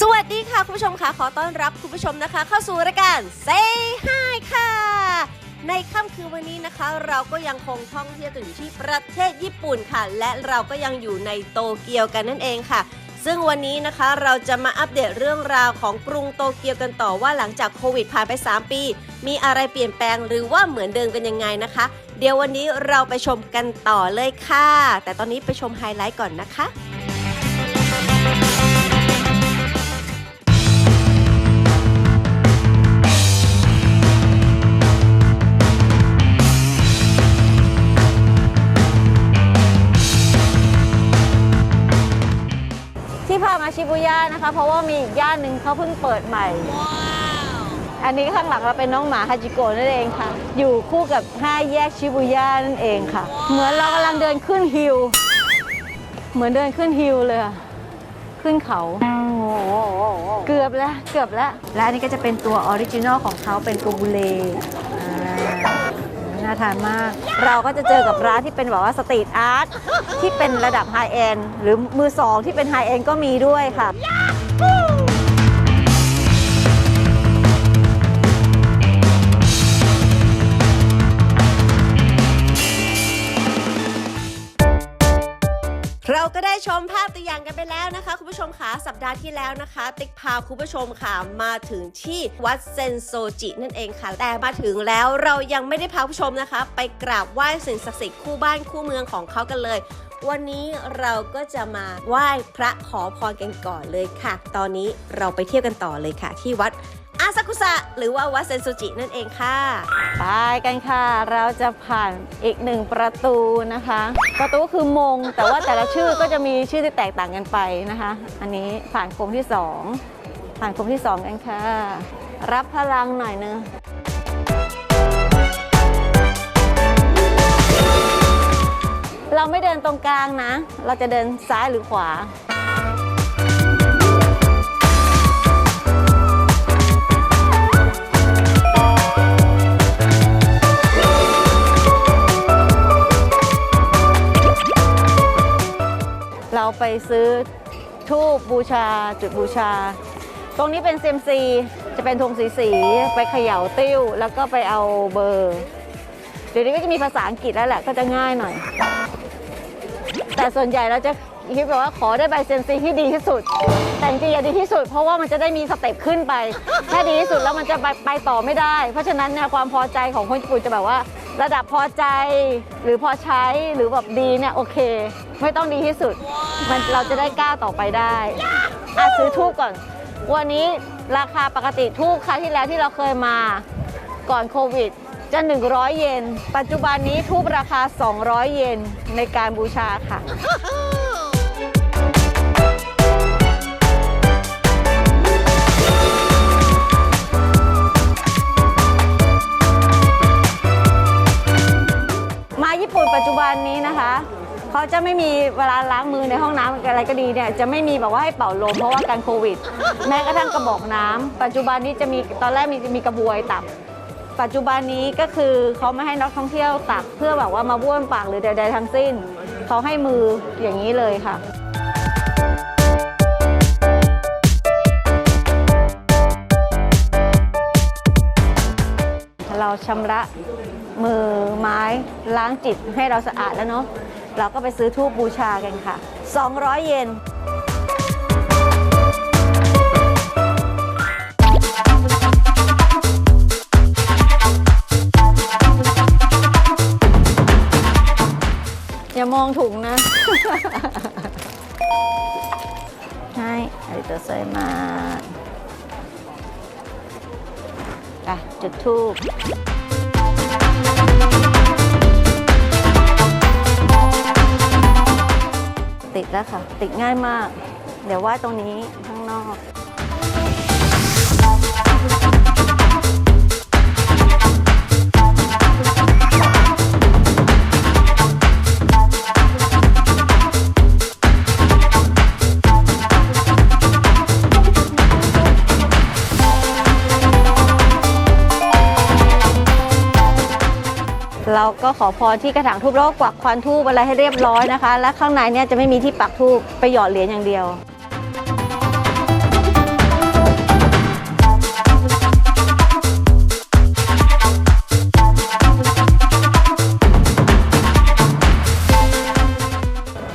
สวัสดีค่ะ คุณผู้ชมค่ะขอต้อนรับคุณผู้ชมนะคะ เข้าสู่รายการ Say Hi ค่ะ ในค่ำคืนวันนี้นะคะ เราก็ยังคงท่องเที่ยวกันอยู่ที่ประเทศญี่ปุ่นค่ะ และเราก็ยังอยู่ในโตเกียวกันนั่นเองค่ะ ซึ่งวันนี้นะคะเราจะมาอัปเดตเรื่องราวของกรุงโตเกียวกันต่อว่าหลังจากโควิดผ่านไป 3 ปี มีอะไรเปลี่ยนแปลงหรือว่าเหมือนเดิมกันยังไงนะคะ เดี๋ยววันนี้เราไปชมกันต่อเลยค่ะ แต่ตอนนี้ไปชมไฮไลท์ก่อนนะคะ ชิบูย่านะคะ เพราะว่ามีอีกย่านหนึ่งเขาเพิ่งเปิดใหม่ อันนี้ข้างหลังเราเป็นน้องหมาฮาจิโกะนั่นเองค่ะ อยู่คู่กับ5แยกชิบูย่านั่นเองค่ะ เหมือนเรากำลังเดินขึ้นฮิลเหมือนเดินขึ้นฮิลเลยอะขึ้นเขาเกือบแล้วเกือบแล้ว และอันนี้ก็จะเป็นตัวออริจินอลของเขาเป็นโกบูเลอ่า น่าทานมาก เราก็จะเจอกับร้านที่เป็นแบบว่าสตรีทอาร์ตที่เป็นระดับไฮเอ็นหรือมือสองที่เป็นไฮเอ็นก็มีด้วยค่ะ เราก็ได้ชมภาพตัวอย่างกันไปแล้วนะคะ คุณผู้ชมค่ะสัปดาห์ที่แล้วนะคะ ติ๊กพาคุณผู้ชมค่ะมาถึงที่วัดเซนโซจินั่นเองค่ะ แต่มาถึงแล้วเรายังไม่ได้พาผู้ชมนะคะ ไปกราบไหว้สิ่งศักดิ์สิทธิ์คู่บ้านคู่เมืองของเขากันเลย วันนี้เราก็จะมาไหว้พระขอพรกันก่อนเลยค่ะ ตอนนี้เราไปเที่ยวกันต่อเลยค่ะ ที่วัด อาซากุสะหรือว่าวัดเซนโซจินั่นเองค่ะ ไปกันค่ะ เราจะผ่านอีกหนึ่งประตูนะคะ ประตูคือมง แต่ว่าแต่ละชื่อก็จะมีชื่อที่แตกต่างกันไปนะคะ อันนี้ผ่านโคมที่สองผ่านโคมที่สองกันค่ะ รับพลังหน่อยนึงเราไม่เดินตรงกลางนะ เราจะเดินซ้ายหรือขวา ไปซื้อทูบบูชาจุดบูชา ตรงนี้เป็นเซยมซีจะเป็นธงสีสีไปเขย่าติ้ว แล้วก็ไปเอาเบอร์ เดี๋ยวนี้ก็จะมีภาษาอังกฤษแล้วแหละก็จะง่ายหน่อย แต่ส่วนใหญ่เราจะคิดแบบว่าขอได้ใบเซยมซีที่ดีที่สุด แต่จริงๆอย่าดีที่สุด เพราะว่ามันจะได้มีสเต็ปขึ้นไปถ้าดีที่สุดแล้วมันจะไปไปต่อไม่ได้ เพราะฉะนั้นเนี่ยความพอใจของคนญี่ปุ่นจะแบบว่า ระดับพอใจหรือพอใช้หรือแบบดีเนี่ยโอเค ไม่ต้องดีที่สุด มันเราจะได้ก้าวต่อไปได้อะซื้อทูบก่อน วันนี้ราคาปกติทูบครั้งที่แล้วที่เราเคยมาก่อนโควิดจะ 100 เยน ปัจจุบันนี้ทูบราคา 200 เยนในการบูชาค่ะ มาญี่ปุ่นปัจจุบันนี้นะคะ เขาจะไม่มีเวลาล้างมือในห้องน้ำอะไรก็ดีเนี่ยจะไม่มีแบบว่าให้เป่าลมเพราะว่าการโควิด แม้กระทั่งกระบอกน้ำปัจจุบันนี้จะมีตอนแรกมีมีกระบวยตัก ปัจจุบันนี้ก็คือเขาไม่ให้นักท่องเที่ยวตักเพื่อแบบว่ามาบ้วนปากหรือใดๆทั้งสิ้น เขาให้มืออย่างนี้เลยค่ะ เราชำระมือไม้ล้างจิตให้เราสะอาดแล้วเนาะ เราก็ไปซื้อทูบบูชากันค่ะ 200 เยนอย่ามองถุงนะให้อาริโตไซมาอะจุดทูบ ติดแล้วค่ะ ติดง่ายมาก เดี๋ยวว่าตรงนี้ข้างนอก เราก็ขอพรที่กระถางทูบแล้วก็กวักควันทูบอะไรให้เรียบร้อยนะคะ และข้างในเนี่ยจะไม่มีที่ปักทูบไปหยอดเหรียญอย่างเดียว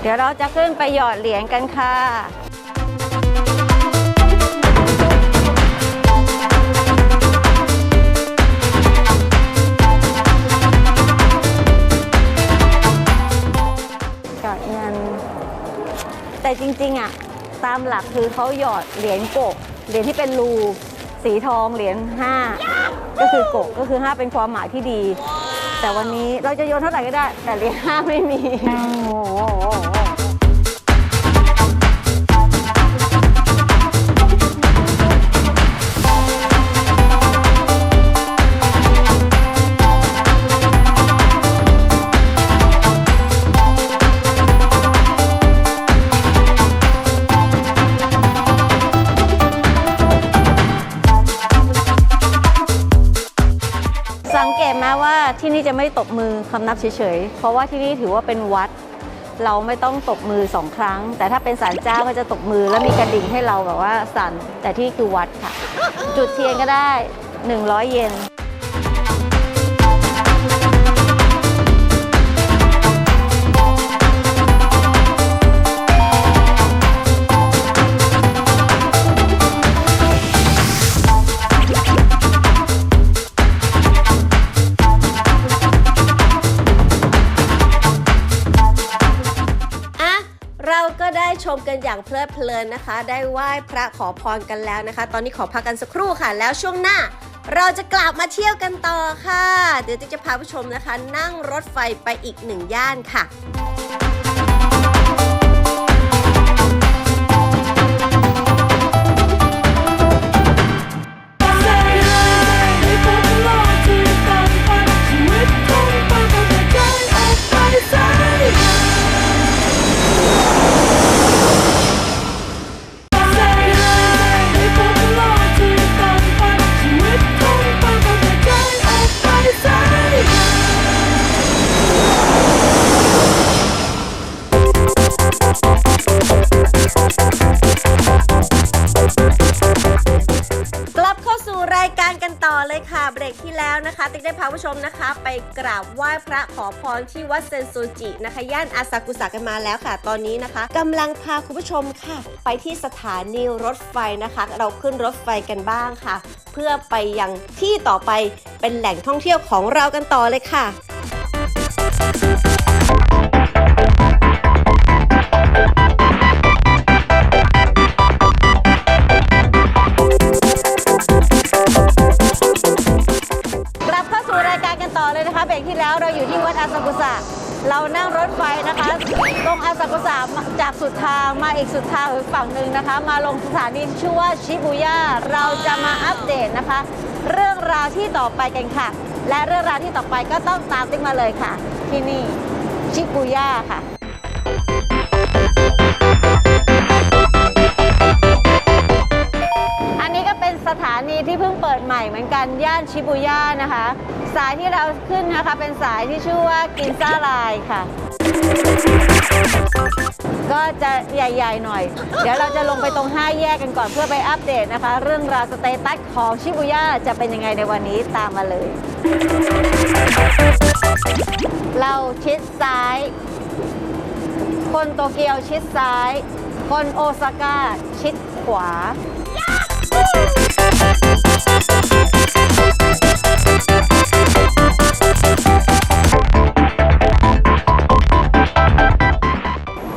เดี๋ยวเราจะขึ้นไปหยอดเหรียญกันค่ะ จริงๆอะตามหลักคือเขาหยอดเหรียญโกะเหรียญที่เป็นรูสีทองเหรียญ5ก็คือโกะก็คือ 5 เป็นความหมายที่ดี แต่วันนี้เราจะโยนเท่าไหร่ก็ได้ แต่เหรียญ5ไม่มีสัง ไม่ตบมือคำนับเฉยๆ เพราะว่าที่นี่ถือว่าเป็นวัด เราไม่ต้องตบมือสองครั้ง แต่ถ้าเป็นศาลเจ้าก็จะตบมือแล้วมีกระดิ่งให้เราแบบว่าสั่นแต่ที่คือวัดค่ะ จุดเทียนก็ได้ 100 เยน กันอย่างเพลิดเพลินนะคะ ได้ไหว้พระขอพรกันแล้วนะคะ ตอนนี้ขอพักกันสักครู่ค่ะ แล้วช่วงหน้า เราจะกลับมาเที่ยวกันต่อค่ะ เดี๋ยวจะพาผู้ชมนะคะ นั่งรถไฟไปอีกหนึ่งย่านค่ะ กราบไหว้พระขอพรที่วัดเซนซูจินะคะย่านอาซากุสะกันมาแล้วค่ะ ตอนนี้นะคะกำลังพาคุณผู้ชมค่ะ ไปที่สถานีรถไฟนะคะ เราขึ้นรถไฟกันบ้างค่ะ เพื่อไปยังที่ต่อไปเป็นแหล่งท่องเที่ยวของเรากันต่อเลยค่ะ ที่แล้วเราอยู่ที่วัดอาซากุสะเรานั่งรถไฟนะคะลงอาซากุสะจากสุดทางมาอีกสุดทางฝั่งหนึ่งนะคะ มาลงสถานีชื่อว่าชิบูย่าเราจะมาอัปเดตนะคะ เรื่องราวที่ต่อไปกันค่ะ และเรื่องราวที่ต่อไปก็ต้องตามติ๊กมาเลยค่ะ ที่นี่ชิบูย่าค่ะอันนี้ก็เป็นสถานีที่เพิ่งเปิดใหม่เหมือนกันย่านชิบูย่านะคะ สายที่เราขึ้นนะคะ เป็นสายที่ชื่อว่ากินซ่าไลน์ค่ะ ก็จะใหญ่ ๆ หน่อย เดี๋ยวเราจะลงไปตรง 5 แยกกันก่อนเพื่อไปอัปเดตนะคะ เรื่องราวสเตตัสของชิบูย่าจะเป็นยังไงในวันนี้ตามมาเลย เราชิดซ้าย คนโตเกียวชิดซ้าย คนโอซาก้าชิดขวา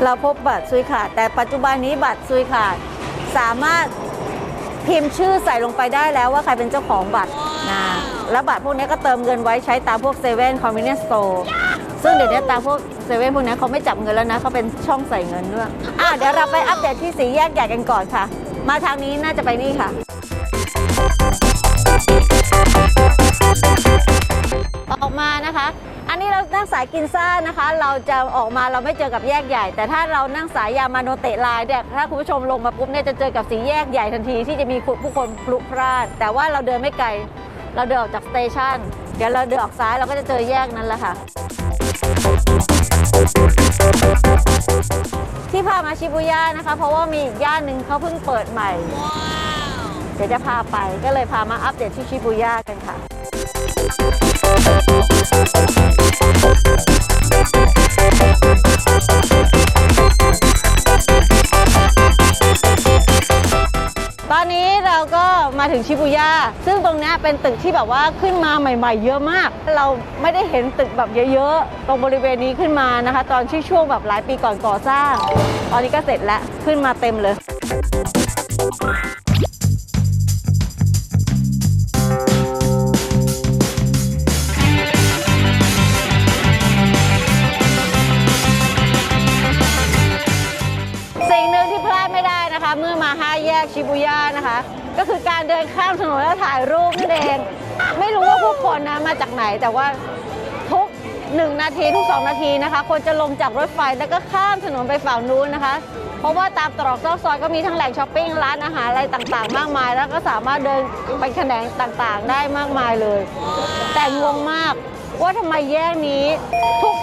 เราพบบัตรซุยขาด แต่ปัจจุบันนี้บัตรซุยขาด สามารถพิมพ์ชื่อใส่ลงไปได้แล้วว่าใครเป็นเจ้าของบัตรนะแล้วบัตรพวกนี้ก็เติมเงินไว้ใช้ตามพวกเซเว่นคอมมิวนิสต์โตร์ซึ่งเดี๋ยวนี้ตามพวกเซเว่นพวกนี้เขาไม่จับเงินแล้วนะเขาเป็นช่องใส่เงินด้วยอะเดี๋ยวเราไปอัปเดตที่สีแยกใหญ่กันก่อนค่ะ มาทางนี้น่าจะไปนี่ค่ะออกมานะคะันนี้เรานั่งสายกินซ่านะคะ เราจะออกมาเราไม่เจอกับแยกใหญ่ แต่ถ้าเรานั่งสายยามาโนเตะลายเนี่ยถ้าคุณผู้ชมลงมาปุ๊บเนี่ยจะเจอกับสีแยกใหญ่ทันทีที่จะมีผู้คนพลุกพล่านแต่ว่าเราเดินไม่ไกล เราเดินออกจากสเตชันเดี๋ยวเราเดินออกซ้ายเราก็จะเจอแยกนั้นแหละค่ะ ที่พามาชิบุย่านะคะ เพราะว่ามีอีกย่านหนึ่งเขาเพิ่งเปิดใหม่ เดี๋ยวจะพาไปก็เลยพามาอัปเดตที่ชิบุย่ากันค่ะ ตอนนี้เราก็มาถึงชิบูย่า ซึ่งตรงเนี้ยเป็นตึกที่แบบว่าขึ้นมาใหม่ ๆ เยอะมาก เราไม่ได้เห็นตึกแบบเยอะๆ ตรงบริเวณนี้ขึ้นมานะคะ ตอนที่ช่วงแบบหลายปีก่อนก่อสร้าง ตอนนี้ก็เสร็จแล้ว ขึ้นมาเต็มเลย นะคะเมื่อมาห้าแยกชิบูย่านะคะ ก็คือการเดินข้ามถนนแล้วถ่ายรูปนั่นเอง ไม่รู้ว่าผู้คนนะมาจากไหนแต่ว่าทุก1นาทีทุก2นาทีนะคะ คนจะลงจากรถไฟแล้วก็ข้ามถนนไปฝั่งนู้นนะคะ เพราะว่าตามตรอกซอกซอยก็มีทั้งแหล่งช้อปปิ้งร้านอาหารอะไรต่างๆ มากมาย แล้วก็สามารถเดินไปแขนงต่างๆ ได้มากมายเลย แต่งงมากว่าทำไมแยกนี้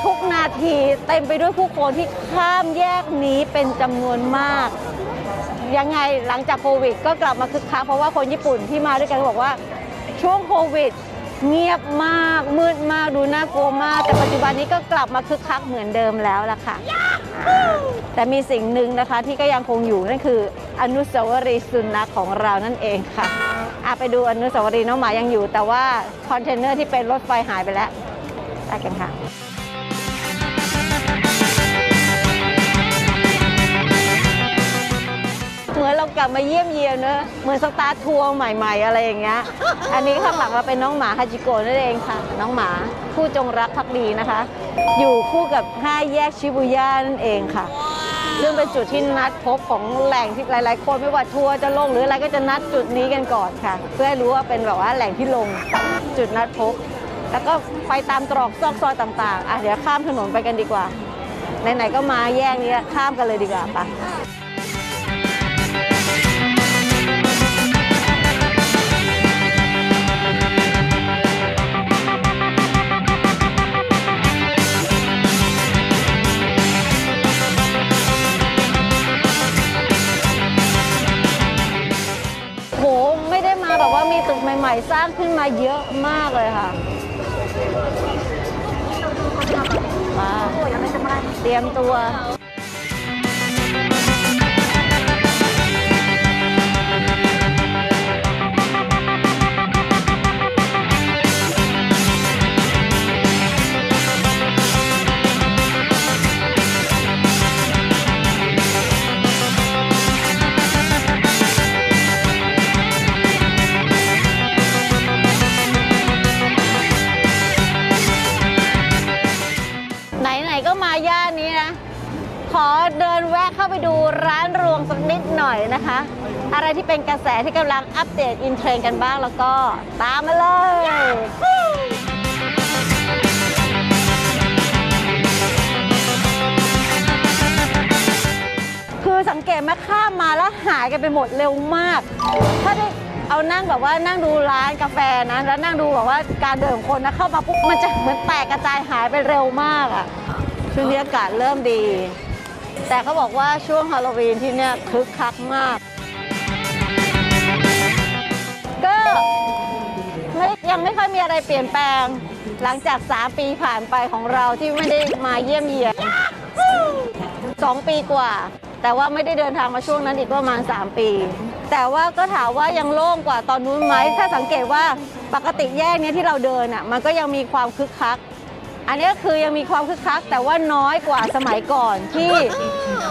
ทุกๆนาทีเต็มไปด้วยผู้คนที่ข้ามแยกนี้เป็นจำนวนมาก ยังไงหลังจากโควิด ก็กลับมาคึกคักเพราะว่าคนญี่ปุ่นที่มาด้วยกันก็บอกว่าช่วงโควิด เงียบมากมืดมากดูน่ากลัวมาก แต่ปัจจุบันนี้ก็กลับมาคึกคักเหมือนเดิมแล้วล่ะค่ะอ่าแต่มีสิ่งหนึ่งนะคะที่ก็ยังคงอยู่นั่นคือ อนุสาวรีย์สุนัขของเรานั่นเองค่ะอะไปดูอนุสาวรีย์น้องหมายังอยู่ แต่ว่าคอนเทนเนอร์ที่เป็นรถไฟหายไปแล้วไปกันค่ะ ลับมาเยี่ยมเยียนเนอะเหมือนสตาร์ทัวร์ใหม่ๆ อะไรอย่างเงี้ย อันนี้ข้างหลังเราเป็นน้องหมาฮาจิโกะนั่นเองค่ะ น้องหมาผู้จงรักภักดีนะคะ อยู่คู่กับห้าแยกชิบุย่านั่นเองค่ะซึ่งเป็นจุดที่นัดพบของแหล่งที่หลาย ๆ คนไม่ว่าทัวร์จะลงหรืออะไรก็จะนัดจุดนี้กันก่อนค่ะ เพื่อให้รู้ว่าเป็นแบบว่าแหล่งที่ลงจุดนัดพบ แล้วก็ไปตามตรอกซอกซอยต่าง ๆ อะเดี๋ยวข้ามถนนไปกันดีกว่า ไหน ๆ ก็มาแยกนี้ข้ามกันเลยดีกว่าปะ หไม่ได้มาแบบว่ามีตึกใหม่ ๆ สร้างขึ้นมาเยอะมากเลยค่ะมาเตรียมตัว อเดินแวะเข้าไปดูร้านรวงสักนิดหน่อยนะคะ อะไรที่เป็นกระแสที่กำลังอัปเดตอินเทรนกันบ้างแล้วก็ตามมาเลยคือสังเกตไหมข้ามมาแล้วหายกันไปหมดเร็วมาก ถ้าได้เอานั่งแบบว่านั่งดูร้านกาแฟนะ แล้วนั่งดูแบบว่าการเดินของคนนะเข้ามาปุ๊บมันจะเหมือนแตกกระจายหายไปเร็วมากอะ่ะช่วงนี้อากาศเริ่มดี แต่เขาบอกว่าช่วงฮาโลวีนที่เนี่ยคึกคักมาก ก็ไม่ยังไม่ค่อยมีอะไรเปลี่ยนแปลง หลังจาก 3 ปีผ่านไปของเราที่ไม่ได้มาเยี่ยมเยียนสองปีกว่า แต่ว่าไม่ได้เดินทางมาช่วงนั้นอีกประมาณ 3 ปี แต่ว่าก็ถามว่ายังโล่งกว่าตอนนู้นไหมถ้าสังเกตว่าปกติแยกเนี้ยที่เราเดินอะมันก็ยังมีความคึกคัก อันนี้ก็คือยังมีความคึกคักแต่ว่าน้อยกว่าสมัยก่อนที่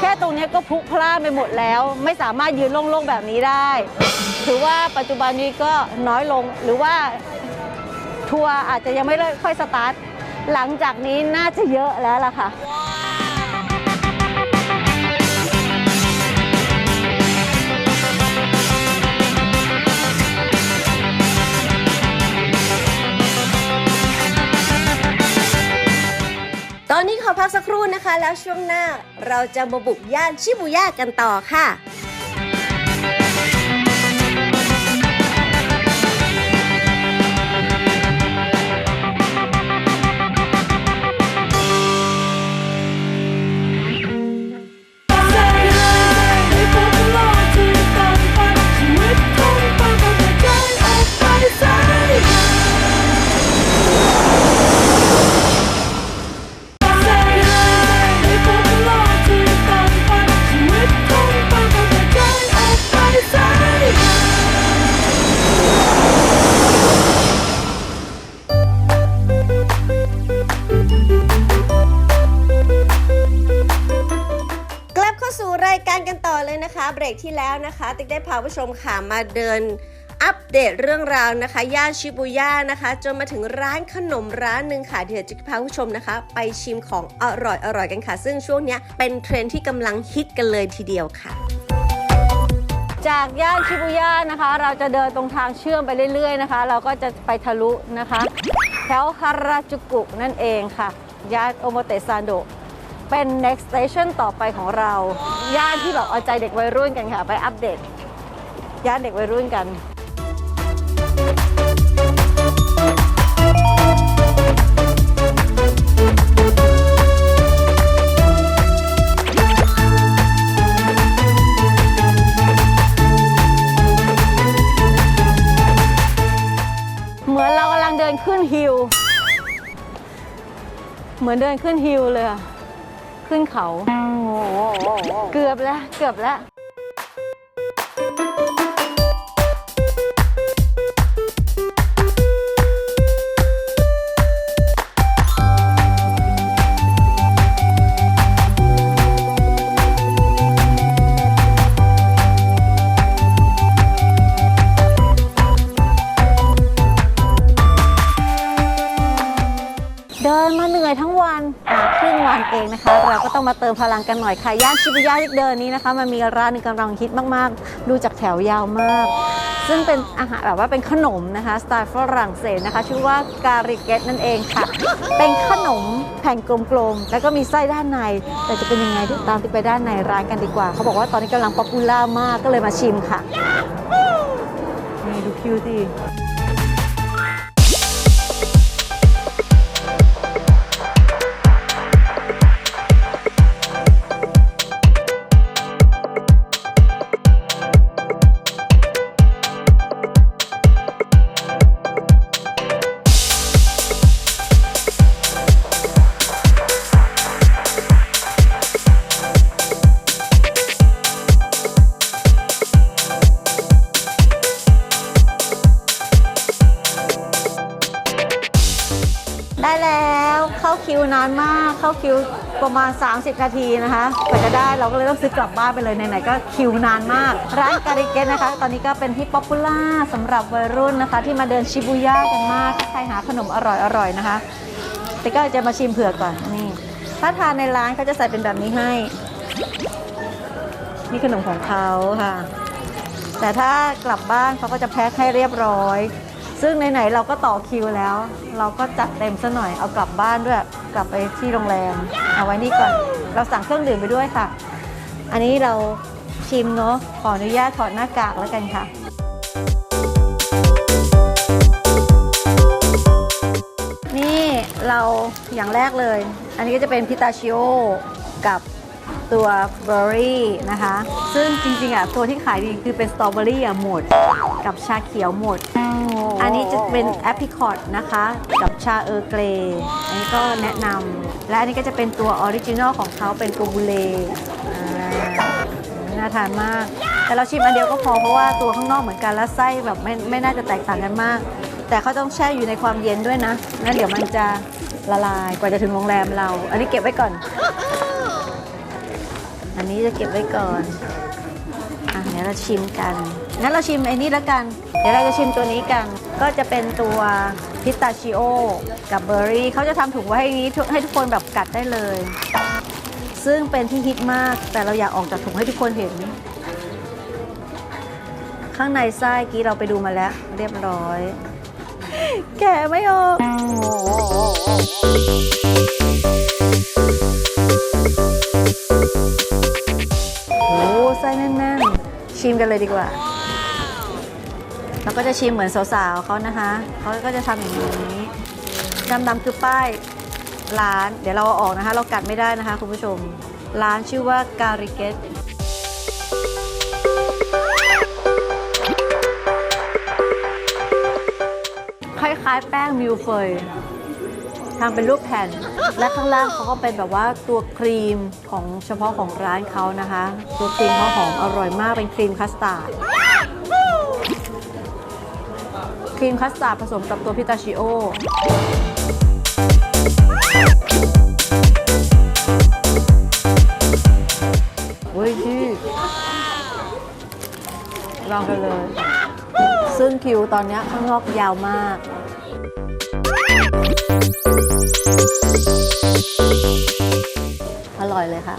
แค่ตรงเนี้ยก็พลุกพล่านไปหมดแล้ว ไม่สามารถยืนโล่งๆแบบนี้ได้ ถือว่าปัจจุบันนี้ก็น้อยลงหรือว่าทัวร์อาจจะยังไม่ได้ค่อยสตาร์ทหลังจากนี้น่าจะเยอะแล้วล่ะค่ะ ตอนนี้ขอพักสักครู่นะคะ แล้วช่วงหน้าเราจะมาบุกย่านชิบูย่ากันต่อค่ะ ที่แล้วนะคะติ๊กได้พาผู้ชมค่ะมาเดินอัปเดตเรื่องราวนะคะย่านชิบูย่านะคะ จนมาถึงร้านขนมร้านหนึ่งค่ะเดี๋ยวจะพาผู้ชมนะคะ ไปชิมของอร่อยอร่อยกันค่ะ ซึ่งช่วงนี้เป็นเทรนที่กำลังฮิตกันเลยทีเดียวค่ะ จากย่านชิบุย่านะคะ เราจะเดินตรงทางเชื่อมไปเรื่อยๆนะคะ เราก็จะไปทะลุนะคะ แถวฮาราจูกุนั่นเองค่ะย่านโอโมเตซานโด เป็น next station ต่อไปของเรา ย่านที่แบบเอาใจเด็กวัยรุ่นกันค่ะ ไปอัปเดต ย่านเด็กวัยรุ่นกันเหมือนเรากำลังเดินขึ้นฮิล เหมือนเดินขึ้นฮิลเลยอะ ขึ้นเขา เกือบแล้ว เกือบแล้ว มาเติมพลังกันหน่อยค่ะย่านชิบุย่าที่เดินนี้นะคะ มันมีร้านหนึงกำลังฮิตมากๆ ดูจากแถวยาวมาก ซึ่งเป็นอาหารแบบว่าเป็นขนมนะคะสไตล์ฝรั่งเศสนะคะ ชื่อว่าการิเกตนั่นเองค่ะ เป็นขนมแผ่นกลมๆ แล้วก็มีไส้ด้านใน แต่จะเป็นยังไงเดี๋ยวตามที่ไปด้านในร้านกันดีกว่า เขาบอกว่าตอนนี้กำลังป๊อปปูล่ามากก็เลยมาชิมค่ะนี่ดูคิวสิ คิวนานมากเข้าคิวประมาณ 30 นาทีนะคะกว่าจะได้เราก็เลยต้องซื้อกลับบ้านไปเลยไหนๆก็คิวนานมาก ร้านการิเกตนะคะ ตอนนี้ก็เป็นที่ป๊อปปูล่าสำหรับวัยรุ่นนะคะ ที่มาเดินชิบูย่ากันมากถ้าใครหาขนมอร่อยๆนะคะ แต่ก็จะมาชิมเผื่อก่อนนี่ถ้าทานในร้านเขาจะใส่เป็นแบบนี้ให้นี่ขนมของเขาค่ะ แต่ถ้ากลับบ้านเขาก็จะแพ็คให้เรียบร้อย ซึ่งไหนๆเราก็ต่อคิวแล้ว เราก็จัดเต็มซะหน่อยเอากลับบ้านด้วย กลับไปที่โรงแรมเอาไว้นี่ก่อน เราสั่งเครื่องดื่มไปด้วยค่ะ อันนี้เราชิมเนาะขออนุญาตถอดหน้ากากแล้วกันค่ะ นี่เราอย่างแรกเลย อันนี้ก็จะเป็นพิตาชิโอกับ ตัวเบอร์รี่นะคะ ซึ่งจริงๆอะตัวที่ขายดีคือเป็นสตรอเบอรี่อะหมด กับชาเขียวหมด อันนี้จะเป็นแอป i ิคอตนะคะ กับชาเออร์เกรย์อันนี้ก็แนะนำและอันนี้ก็จะเป็นตัวออริจินอลของเขาเป็นโกบูเลอ่าน่าทานมาก แต่เราชิมอันเดียวก็พอเพราะว่าตัวข้างนอกเหมือนกันแล้วไส้แบบไม่ไม่น่าจะแตกต่างกันมาก แต่เขาต้องแช่อยู่ในความเย็นด้วยนะงั้นเดี๋ยวมันจะละลายกว่าจะถึงโรงแรมเรา อันนี้เก็บไว้ก่อน อันนี้จะเก็บไว้ก่อนอะเดี๋ยวเราชิมกัน งั้นเราชิมไอ้นี่แล้วกัน เดี๋ยวเราจะชิมตัวนี้กัน ก็จะเป็นตัวพิสตาชิโอกับเบอร์รี่เขาจะทำถุงไว้ให้นี้ให้ทุกคนแบบกัดได้เลย ซึ่งเป็นที่ฮิตมาก แต่เราอยากออกจากถุงให้ทุกคนเห็น ข้างในไส้กี้เราไปดูมาแล้ว เรียบร้อย แกะไม่ออก มกันเลยดีกว่า เราก็จะชิมเหมือนสาวๆเขานะคะเขาก็จะทำอย่างนี้ดำๆคือป้ายร้าน เดี๋ยวเราเอาออกนะคะ เรากัดไม่ได้นะคะคุณผู้ชม ร้านชื่อว่าการิเกตคล้ายๆแป้งมิลเฟย ทำเป็นรูปแผ่น และข้างล่างเขาก็เป็นแบบว่าตัวครีมของเฉพาะของร้านเขานะคะ ตัวครีมเขาหอมอร่อยมากเป็นครีมคัสตาร์ดครีมคัสตาร์ดผสมกับตัวพิตาชิโอเฮ้ยพี่ลองกันเลย ซึ่งคิวตอนนี้ข้างนอกยาวมาก อร่อยเลยค่ะ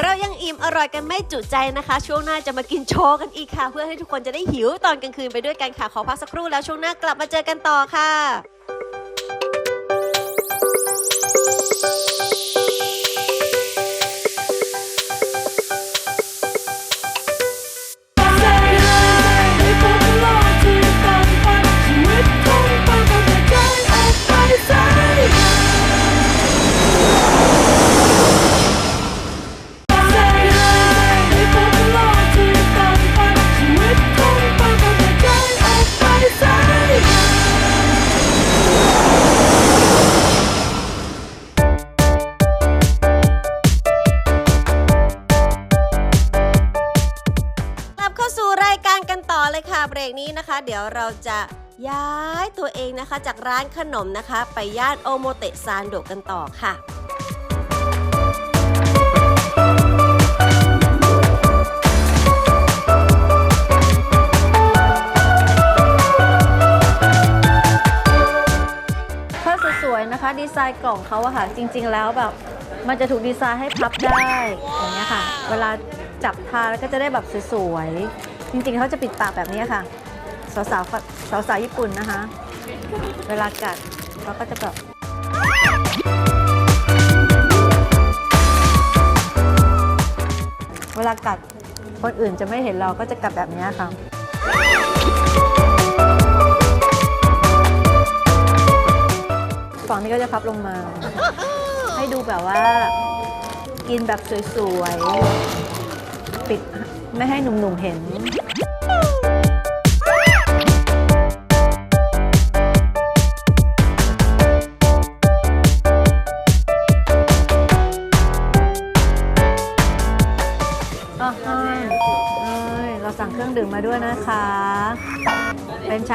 เรายังอิ่มอร่อยกันไม่จุใจนะคะ ช่วงหน้าจะมากินโชว์กันอีกค่ะ เพื่อให้ทุกคนจะได้หิวตอนกลางคืนไปด้วยกันค่ะ ขอพักสักครู่แล้วช่วงหน้ากลับมาเจอกันต่อค่ะ เราจะย้ายตัวเองนะคะ จากร้านขนมนะคะ ไปย่านโอโมเตซานโดกันต่อค่ะถ้าสวยๆนะคะดีไซน์กล่องเขาอะค่ะ จริง ๆ แล้วแบบมันจะถูกดีไซน์ให้พับได้อย่างเงี้ยค่ะ เวลาจับทานแล้วก็จะได้แบบสวยๆจริง ๆเขาจะปิดปากแบบนี้ค่ะ สาวๆสาวๆญี่ปุ่นนะคะ เวลากัดเขาก็จะแบบเวลากัดคนอื่นจะไม่เห็นเราก็จะกัดแบบนี้ค่ะฝั่งนี้ก็จะพับลงมา ให้ดูแบบว่า กินแบบสวยๆ ปิดไม่ให้หนุ่มๆเห็น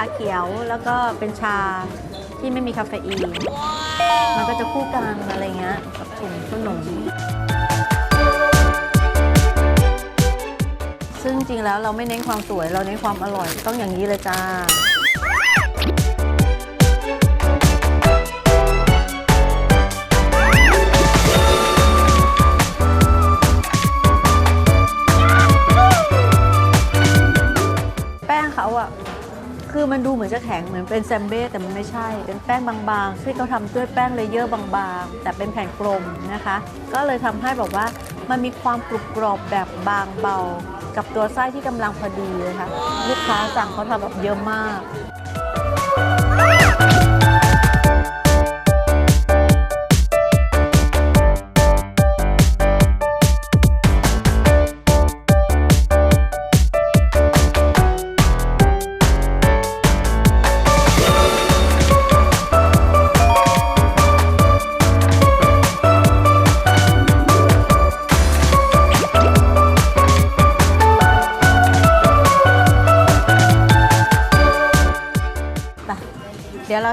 าเขียวแล้วก็เป็นชาที่ไม่มีคาเฟอีน มันก็จะคู่กันอะไรเงี้ยกับถุงขนม ซึ่งจริงแล้วเราไม่เน้นความสวยเราเน้นความอร่อยต้องอย่างนี้เลยจ้า คือมันดูเหมือนจะแข็งเหมือนเป็นแซมเบ้แต่มันไม่ใช่ เป็นแป้งบางๆที่เขาทำด้วยแป้งเลเยอร์บางๆ แต่เป็นแผ่นกลมนะคะ ก็เลยทำให้แบบว่ามันมีความกรุบกรอบแบบบางเบา กับตัวไส้ที่กำลังพอดีเลยค่ะ ลูกค้าสั่งเขาทำแบบเยอะมาก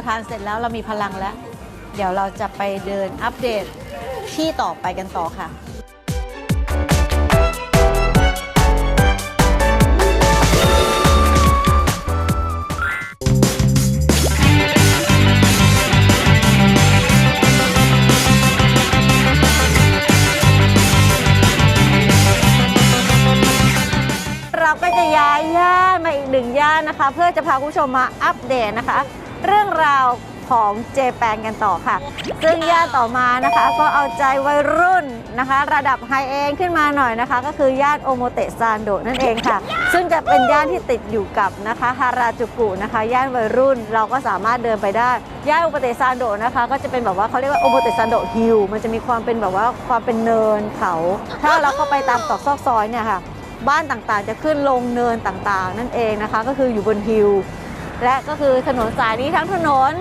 ทานเสร็จแล้วเรามีพลังแล้ว เดี๋ยวเราจะไปเดินอัปเดตที่ต่อไปกันต่อค่ะเราก็จะย้ายย่านมาอีกหนึ่งย่านนะคะ เพื่อจะพาคุณผู้ชมมาอัปเดตนะคะ เรื่องราวของเจแปนกันต่อค่ะ ซึ่งย่านต่อมานะคะก็เอาใจวัยรุ่นนะคะ ระดับไฮเอนขึ้นมาหน่อยนะคะ ก็คือย่านโอโมเตซานโดนั่นเองค่ะ ซึ่งจะเป็นย่านที่ติดอยู่กับนะคะฮาราจูกุนะคะ ย่านวัยรุ่นเราก็สามารถเดินไปได้ ย่านโอโมเตซานโดนะคะ ก็จะเป็นแบบว่าเขาเรียกว่าโอโมเตซานโดฮิลมันจะมีความเป็นแบบว่าความเป็นเนินเขา ถ้าเราเข้าไปตามตอกซอกซอยเนี่ยค่ะ บ้านต่างๆ จะขึ้นลงเนินต่างๆ นั่นเองนะคะ ก็คืออยู่บนฮิล และก็คือถนนสายนี้ทั้งถนน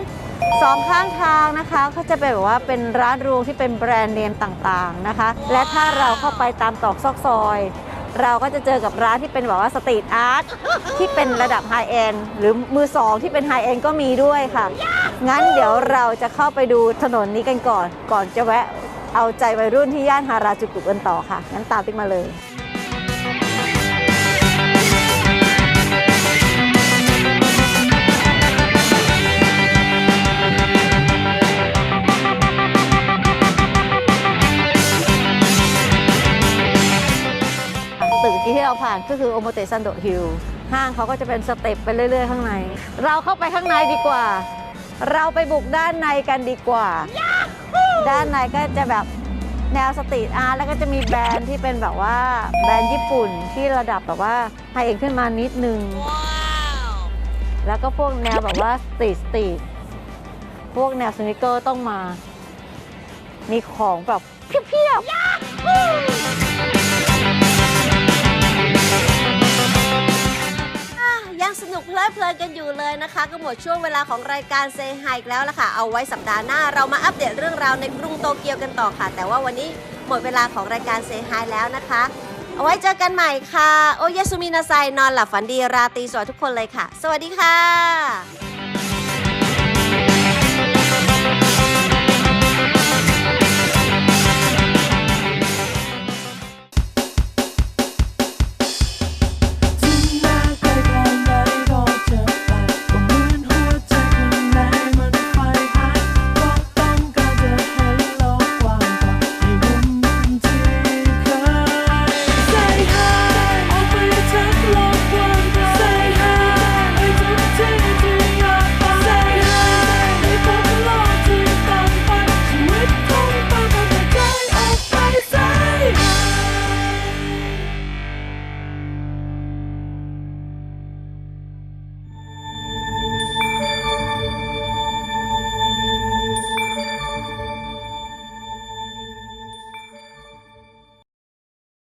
สองข้างทางนะคะก็จะเป็นแบบว่าเป็นร้านรวงที่เป็นแบรนด์เนมต่างๆนะคะ และถ้าเราเข้าไปตามตอกซอกซอย เราก็จะเจอกับร้านที่เป็นแบบว่าสตรีทอาร์ตที่เป็นระดับไฮเอนหรือมือสองที่เป็นไฮเอนก็มีด้วยค่ะ งั้นเดี๋ยวเราจะเข้าไปดูถนนนี้กันก่อน ก่อนจะแวะเอาใจวัยรุ่นที่ย่านฮาราจูกุกันต่อค่ะ งั้นตามติ๊กมาเลย เราผ่านก็คือโอโมเตซันโดฮิลห้างเขาก็จะเป็นสเต็ปไปเรื่อย ๆ ข้างใน เราเข้าไปข้างในดีกว่า เราไปบุกด้านในกันดีกว่า ด้านในก็จะแบบแนวสตรีทอาร์ตแล้วก็จะมีแบรนด์ที่เป็นแบบว่าแบรนด์ญี่ปุ่นที่ระดับแบบว่าไฮเอ็นขึ้นมานิดนึง แล้วก็พวกแนวแบบว่าสตรีทสตรีทพวกแนวสนิเกอร์ต้องมา มีของแบบเพียบๆ นุกเพลิดเพลินกันอยู่เลยนะคะ ก็หมดช่วงเวลาของรายการเซไฮอีกแล้วละค่ะ เอาไว้สัปดาห์หน้าเรามาอัปเดตเรื่องราวในกรุงโตเกียวกันต่อค่ะ แต่ว่าวันนี้หมดเวลาของรายการเซไฮแล้วนะคะ เอาไว้เจอกันใหม่ค่ะ โอเยสุมินาไซนอนหลับฝันดีราตรีสวัสดิ์ทุกคนเลยค่ะ สวัสดีค่ะ